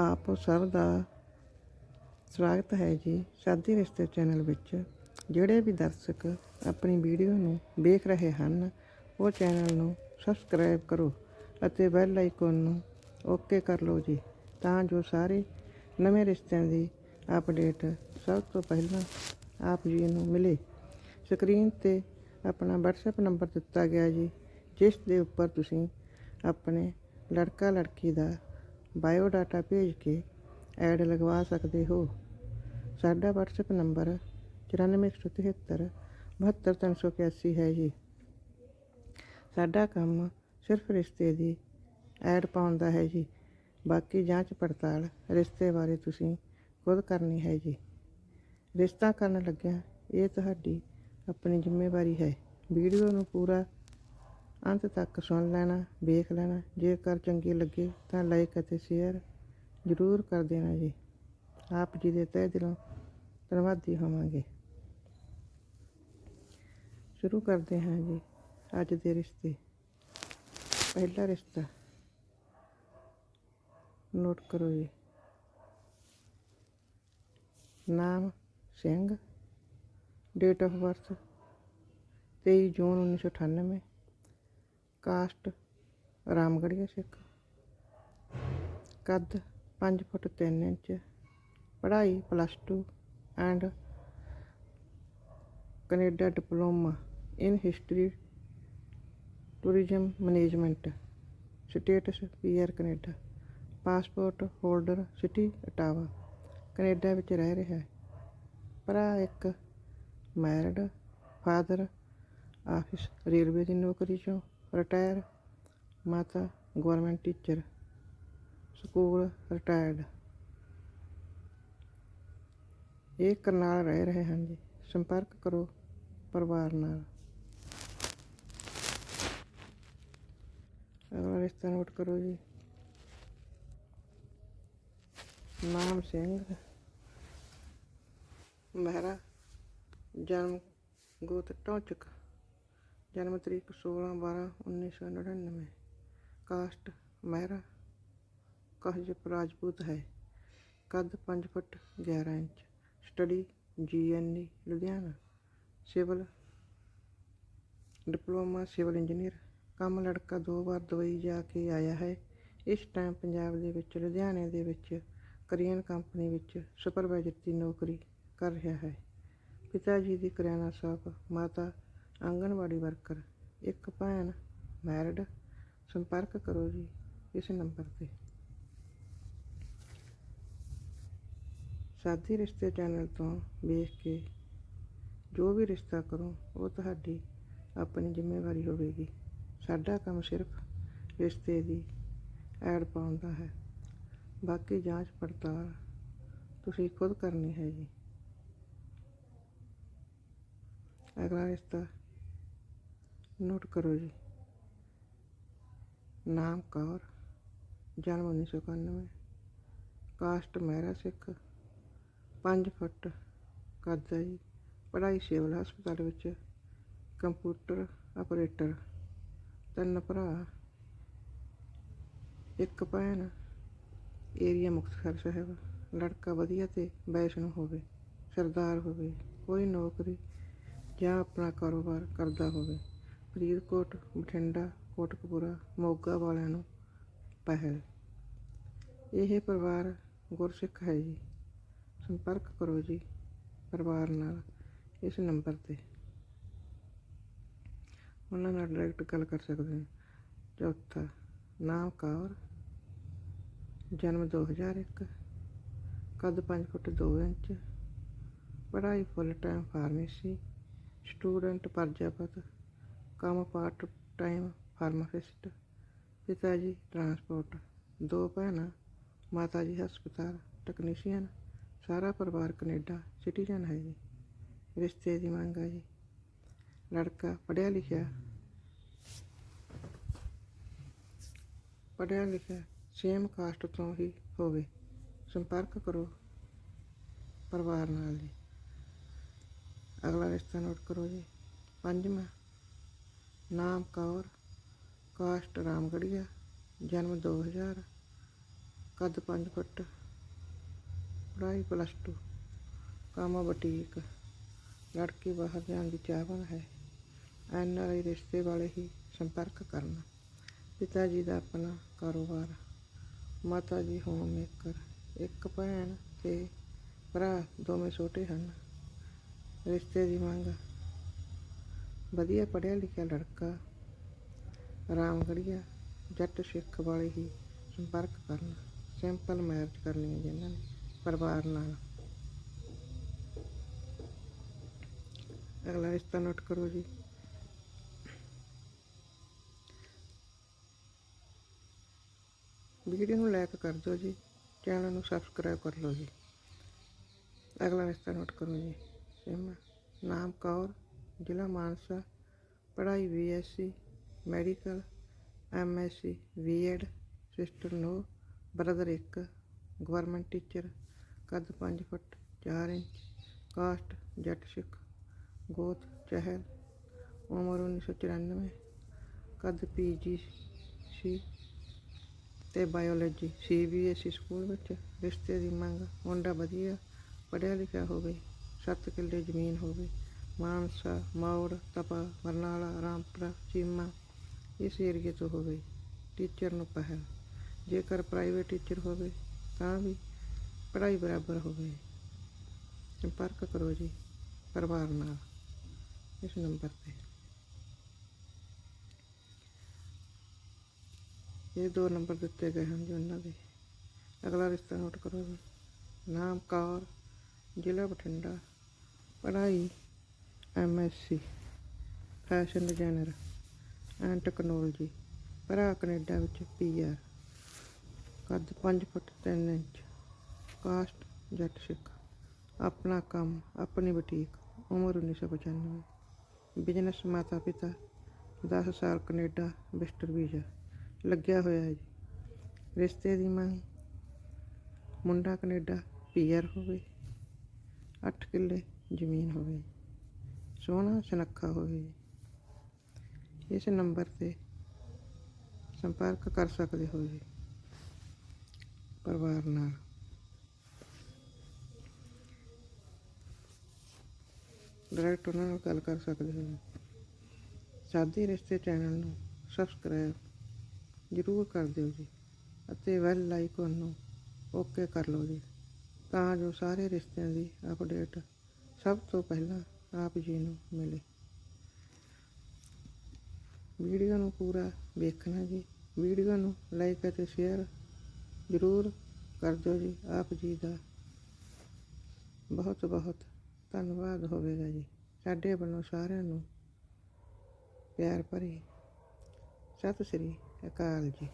ਆਪ ਸਭ ਦਾ ਸਵਾਗਤ ਹੈ ਜੀ ਸ਼ਾਦੀ ਰਿਸ਼ਤੇ ਚੈਨਲ ਵਿੱਚ। ਜਿਹੜੇ ਵੀ ਦਰਸ਼ਕ ਆਪਣੀ ਵੀਡੀਓ ਨੂੰ ਵੇਖ ਰਹੇ ਹਨ, ਉਹ ਚੈਨਲ ਨੂੰ ਸਬਸਕ੍ਰਾਈਬ ਕਰੋ ਅਤੇ ਬੈਲ ਆਈਕਨ ਨੂੰ ਓਕੇ ਕਰ ਲਓ ਜੀ, ਤਾਂ ਜੋ ਸਾਰੇ ਨਵੇਂ ਰਿਸ਼ਤਿਆਂ ਦੀ ਅਪਡੇਟ ਸਭ ਤੋਂ ਪਹਿਲਾਂ ਆਪ ਜੀ ਨੂੰ ਮਿਲੇ। ਸਕਰੀਨ ਤੇ ਆਪਣਾ WhatsApp ਨੰਬਰ ਦਿੱਤਾ ਗਿਆ ਜੀ, ਜਿਸ ਦੇ ਉੱਪਰ ਤੁਸੀਂ ਆਪਣੇ ਲੜਕਾ ਲੜਕੀ ਦਾ ਬਾਇਓ ਡਾਟਾ ਭੇਜ ਕੇ ਐਡ ਲਗਵਾ ਸਕਦੇ ਹੋ। ਸਾਡਾ WhatsApp ਨੰਬਰ 9473 72381 ਹੈ ਜੀ। ਸਾਡਾ ਕੰਮ ਸਿਰਫ ਰਿਸ਼ਤੇ ਦੀ ਐਡ ਪਾਉਣ ਦਾ ਹੈ ਜੀ। ਬਾਕੀ ਜਾਂਚ ਪੜਤਾਲ ਰਿਸ਼ਤੇ ਬਾਰੇ ਤੁਸੀਂ ਖੁਦ ਕਰਨੀ ਹੈ ਜੀ। ਰਿਸ਼ਤਾ ਕਰਨ ਲੱਗਿਆ ਇਹ ਤੁਹਾਡੀ ਆਪਣੀ ਜ਼ਿੰਮੇਵਾਰੀ ਹੈ। ਵੀਡੀਓ ਨੂੰ ਪੂਰਾ ਅੰਤ ਤੱਕ ਸੁਣ ਲੈਣਾ, ਵੇਖ ਲੈਣਾ। ਜੇਕਰ ਚੰਗੀ ਲੱਗੇ ਤਾਂ ਲਾਈਕ ਅਤੇ ਸ਼ੇਅਰ ਜ਼ਰੂਰ ਕਰ ਦੇਣਾ ਜੀ। ਆਪ ਜੀ ਦੇ ਤਹਿ ਦਿਲੋਂ ਧੰਨਵਾਦੀ ਹੋਵਾਂਗੇ। ਸ਼ੁਰੂ ਕਰਦੇ ਹਾਂ ਜੀ, ਅੱਜ ਦੇ ਰਿਸ਼ਤੇ। ਪਹਿਲਾ ਰਿਸ਼ਤਾ। ਨੋਟ ਕਰੋ ਜੀ। ਨਾਮ Singh. Date of birth 23 June 1998 caste Ramgarhia Sikh. ਕੱਦ 5 ਫੁੱਟ 3 ਇੰਚ, ਪੜ੍ਹਾਈ plus 2 and Canada diploma in history tourism management status PR Canada passport holder city Ottawa Canada ਵਿੱਚ ਰਹਿ ਰਿਹਾ ਹੈ। ਭਰਾ ਇੱਕ ਮੈਰਿਡ ਫਾਦਰ ਆਫਿਸ ਰੇਲਵੇ ਦੀ ਨੌਕਰੀ ਚੋਂ ਰਿਟਾਇਰ ਮਾਤਾ ਗਵਰਨਮੈਂਟ ਟੀਚਰ ਸਕੂਲ ਰਿਟਾਇਰਡ ਇਹ ਕਰਨਾਲ ਰਹਿ ਰਹੇ ਹਨ ਜੀ ਸੰਪਰਕ ਕਰੋ ਪਰਿਵਾਰ ਨਾਲ ਅਗਲਾ ਰਿਸ਼ਤਾ ਨੋਟ ਕਰੋ ਜੀ ਨਾਮ ਸਿੰਘ ਮਹਿਰਾ ਜਨਮ ਗੋਤ ਟੌਚਕ ਜਨਮ ਤਰੀਕ 16 12 1999 ਕਾਸਟ ਮਹਿਰਾ ਕਹਜਪ ਰਾਜਪੂਤ ਹੈ। ਕੱਦ 5 foot 11 inch. Study GNE Ludhiana. Civil diploma civil engineer. ਕੰਮ ਲੜਕਾ ਦੋ ਵਾਰ ਦੁਬਈ ਜਾ ਕੇ ਆਇਆ ਹੈ। ਇਸ ਟਾਈਮ ਪੰਜਾਬ ਦੇ ਵਿੱਚ, ਲੁਧਿਆਣੇ ਦੇ ਵਿੱਚ ਕਰੀਅਨ ਕੰਪਨੀ ਵਿੱਚ ਸੁਪਰਵਾਈਜ਼ਰ ਦੀ ਨੌਕਰੀ ਕਰ ਰਿਹਾ ਹੈ। ਪਿਤਾ ਜੀ ਦੀ ਕਰਿਆਨਾ ਸ਼ਾਪ ਮਾਤਾ ਆਂਗਣਵਾੜੀ ਵਰਕਰ, ਇੱਕ ਭੈਣ ਮੈਰਿਡ ਸੰਪਰਕ ਕਰੋ ਜੀ ਇਸ ਨੰਬਰ ਤੇ। ਸ਼ਾਦੀ ਰਿਸ਼ਤੇ ਚੈਨਲ ਤੋਂ ਵੇਖ ਕੇ ਜੋ ਵੀ ਰਿਸ਼ਤਾ ਕਰੋ, ਉਹ ਤੁਹਾਡੀ ਆਪਣੀ ਜ਼ਿੰਮੇਵਾਰੀ ਹੋਵੇਗੀ। ਸਾਡਾ ਕੰਮ ਸਿਰਫ ਰਿਸ਼ਤੇ ਦੀ ਐਡ ਪਾਉਣ ਦਾ ਹੈ। ਬਾਕੀ ਜਾਂਚ ਪੜਤਾਲ ਤੁਸੀਂ ਖੁਦ ਕਰਨੀ ਹੈ ਜੀ। ਅਗਲਾ ਰਿਸ਼ਤਾ ਨੋਟ ਕਰੋ ਜੀ। ਨਾਮ ਕੌਰ, ਜਨਮ 1991 ਕਾਸਟ ਮਹਿਰਾ ਸਿੱਖ 5 ਫੁੱਟ ਕੱਦ ਹੈ ਜੀ। ਪੜ੍ਹਾਈ ਸਿਵਲ ਹਸਪਤਾਲ ਵਿੱਚ, ਕੰਪਿਊਟਰ ਆਪਰੇਟਰ, ਤਿੰਨ ਭਰਾ, ਇੱਕ ਭੈਣ, ਏਰੀਆ ਮੁਕਤਸਰ ਸਾਹਿਬ। ਲੜਕਾ ਵਧੀਆ ਤੇ ਵੈਸ਼ਨੂੰ ਹੋਵੇ, ਸਰਦਾਰ ਹੋਵੇ, ਕੋਈ ਨੌਕਰੀ ਜਾਂ ਆਪਣਾ ਕਾਰੋਬਾਰ ਕਰਦਾ ਹੋਵੇ। ਫਰੀਦਕੋਟ, ਬਠਿੰਡਾ, ਕੋਟਕਪੂਰਾ, ਮੋਗਾ ਵਾਲਿਆਂ ਨੂੰ ਪਹਿਲ। ਇਹ ਪਰਿਵਾਰ ਗੁਰਸਿੱਖ ਹੈ ਜੀ। ਸੰਪਰਕ ਕਰੋ ਜੀ ਪਰਿਵਾਰ ਨਾਲ ਇਸ ਨੰਬਰ ਤੇ। ਉਹਨਾਂ ਨਾਲ ਡਾਇਰੈਕਟ ਗੱਲ ਕਰ ਸਕਦੇ ਹੋ। ਚੌਥਾ, ਨਾਮ ਕੌਰ। ਜਨਮ 2001 ਕੱਦ 5 ਫੁੱਟ 2 ਇੰਚ। ਪੜ੍ਹਾਈ full time pharmacy student Prajapat ਕੰਮ ਪਾਰਟ ਟਾਈਮ ਫਾਰਮਾਸਿਸਟ ਪਿਤਾ ਜੀ ਟਰਾਂਸਪੋਰਟ ਦੋ ਭੈਣਾਂ, ਮਾਤਾ ਜੀ ਹਸਪਤਾਲ ਟੈਕਨੀਸ਼ੀਅਨ ਸਾਰਾ ਪਰਿਵਾਰ ਕੈਨੇਡਾ ਸਿਟੀਜ਼ਨ ਹੈ ਜੀ। ਰਿਸ਼ਤੇ ਦੀ ਮੰਗ ਹੈ ਜੀ। ਲੜਕਾ ਪੜ੍ਹਿਆ ਲਿਖਿਆ ਪੜ੍ਹਿਆ ਲਿਖਿਆ ਸੇਮ ਕਾਸਟ ਤੋਂ ਹੀ ਹੋਵੇ। ਸੰਪਰਕ ਕਰੋ ਪਰਿਵਾਰ ਨਾਲ ਜੀ। ਅਗਲਾ ਰਿਸ਼ਤਾ ਨੋਟ ਕਰੋ ਜੀ। ਪੰਜਵਾਂ ਨਾਮ ਕੌਰ, ਕਾਸਟ ਰਾਮਗੜੀਆ, ਜਨਮ 2000 ਕੱਦ 5 ਫੁੱਟ, ਪੜ੍ਹਾਈ ਪਲੱਸ 2 ਕੰਮ ਬਟੀਕ, ਲੜਕੀ ਬਾਹਰ ਜਾਣ ਦੀ ਚਾਹਵਾਨ ਹੈ। ਐਨ ਆਰ ਆਈ ਰਿਸ਼ਤੇ ਵਾਲੇ ਹੀ ਸੰਪਰਕ ਕਰਨ। ਪਿਤਾ ਜੀ ਦਾ ਆਪਣਾ ਕਾਰੋਬਾਰ। ਮਾਤਾ ਜੀ ਹੋਮ ਮੇਕਰ ਇੱਕ ਭੈਣ ਤੇ ਭਰਾ ਦੋਵੇਂ ਛੋਟੇ ਹਨ। ਰਿਸ਼ਤੇ ਦੀ ਮੰਗ ਵਧੀਆ ਪੜ੍ਹਿਆ ਲਿਖਿਆ ਲੜਕਾ, ਰਾਮਗੜੀਆ, ਜੱਟ ਸਿੱਖ ਵਾਲੇ ਹੀ ਸੰਪਰਕ ਕਰਨ ਸਿੰਪਲ ਮੈਰਿਜ ਕਰਨੀ ਹੈ ਜਿਨ੍ਹਾਂ ਨੇ ਪਰਿਵਾਰ ਨਾਲ। ਅਗਲਾ ਰਿਸ਼ਤਾ ਨੋਟ ਕਰੋ ਜੀ। ਵੀਡੀਓ ਨੂੰ ਲਾਈਕ ਕਰ ਦਿਓ ਜੀ, ਚੈਨਲ ਨੂੰ ਸਬਸਕ੍ਰਾਈਬ ਕਰ ਲਓ ਜੀ। ਅਗਲਾ ਰਿਸ਼ਤਾ ਨੋਟ ਕਰੋ ਜੀ। ਸਿਮ ਨਾਮ ਕੌਰ। ਜ਼ਿਲ੍ਹਾ ਮਾਨਸਾ, ਪੜ੍ਹਾਈ BSc medical MSc BEd sister no brother 1 government teacher ਕੱਦ 5 ਫੁੱਟ 4 ਇੰਚ ਕਾਸਟ ਜੱਟ ਸਿੱਖ, ਗੋਤ ਚਹਿਲ, ਉਮਰ 1994 ਕੱਦ ਪੀਜੀ ਸੀ ਤੇ ਬਾਇਓਲੋਜੀ ਸੀਬੀਐਸਈ ਸਕੂਲ ਵਿੱਚ ਰਿਸ਼ਤੇ ਦੀ ਮੰਗ, ਮੁੰਡਾ ਵਧੀਆ, ਪੜ੍ਹਿਆ ਲਿਖਿਆ ਹੋਵੇ 7 ਕਿੱਲੇ ਜ਼ਮੀਨ ਹੋਵੇ ਮਾਨਸਾ ਮੌੜ ਤਪਾ, ਬਰਨਾਲਾ, ਰਾਮਪੁਰਾ, ਚੀਮਾ, ਇਸ ਏਰੀਏ ਤੋਂ ਹੋਵੇ ਟੀਚਰ ਨੂੰ ਪਹਿਲ। ਜੇਕਰ ਪ੍ਰਾਈਵੇਟ ਟੀਚਰ ਹੋਵੇ, ਤਾਂ ਵੀ ਪੜ੍ਹਾਈ ਬਰਾਬਰ ਹੋਵੇ। ਸੰਪਰਕ ਕਰੋ ਜੀ, ਪਰਿਵਾਰ ਨਾਲ, ਇਸ ਨੰਬਰ ਤੇ। ਇਹ ਦੋ ਨੰਬਰ ਦਿੱਤੇ ਗਏ ਹਨ ਜੀ ਉਹਨਾਂ ਦੇ। ਅਗਲਾ ਰਿਸ਼ਤਾ ਨੋਟ ਕਰੋ ਜੀ। ਨਾਮ ਕੌਰ ਜ਼ਿਲ੍ਹਾ ਬਠਿੰਡਾ। ਪੜ੍ਹਾਈ MSc fashion designer and technology ਭਰਾ ਕੈਨੇਡਾ ਵਿੱਚ ਪੀਆਰ ਕੱਦ 5 ਫੁੱਟ 3 ਇੰਚ, ਕਾਸਟ ਜੱਟ ਸਿੱਖ, ਆਪਣਾ ਕੰਮ, ਆਪਣੀ ਬੁਟੀਕ, ਉਮਰ 1995 ਬਿਜ਼ਨਸ ਮਾਤਾ ਪਿਤਾ 10 ਸਾਲ ਕੈਨੇਡਾ ਵਿਸਟਰ ਵੀਜ਼ਾ ਲੱਗਿਆ ਹੋਇਆ ਹੈ ਜੀ। ਰਿਸ਼ਤੇ ਦੀ ਮੰਗ ਮੁੰਡਾ ਕੈਨੇਡਾ ਪੀਆਰ ਹੋਵੇ 8 ਕਿੱਲੇ ਜ਼ਮੀਨ ਹੋਵੇ। ਸੋਹਣਾ ਸੁਨੱਖਾ ਹੋਵੇ ਇਸ ਨੰਬਰ ਤੇ ਸੰਪਰਕ ਕਰ ਸਕਦੇ ਹੋ ਜੀ। ਪਰਿਵਾਰ ਨਾਲ। ਡਾਇਰੈਕਟ ਉਹਨਾਂ ਨਾਲ ਗੱਲ ਕਰ ਸਕਦੇ ਹੋ ਜੀ। ਸਾਦੀ ਰਿਸ਼ਤੇ ਚੈਨਲ ਨੂੰ ਸਬਸਕ੍ਰਾਈਬ ਜ਼ਰੂਰ ਕਰ ਦਿਓ ਜੀ ਅਤੇ ਵੈਲ ਆਈਕਨ ਨੂੰ ਓਕੇ ਕਰ ਲਓ ਜੀ। ਤਾਂ ਜੋ ਸਾਰੇ ਰਿਸ਼ਤਿਆਂ ਦੀ ਅਪਡੇਟ ਸਭ ਤੋਂ ਪਹਿਲਾਂ ਆਪ ਜੀ ਨੂੰ ਮਿਲੇ। ਵੀਡੀਓ ਨੂੰ ਪੂਰਾ ਵੇਖਣਾ ਜੀ। ਵੀਡੀਓ ਨੂੰ ਲਾਈਕ ਅਤੇ ਸ਼ੇਅਰ ਜ਼ਰੂਰ ਕਰ ਦਿਓ ਜੀ। ਆਪ ਜੀ ਦਾ ਬਹੁਤ ਬਹੁਤ ਧੰਨਵਾਦ ਹੋਵੇਗਾ ਜੀ। ਸਾਡੇ ਵੱਲੋਂ ਸਾਰਿਆਂ ਨੂੰ ਪਿਆਰ ਭਰੀ ਸਤਿ ਸ੍ਰੀ ਅਕਾਲ ਜੀ।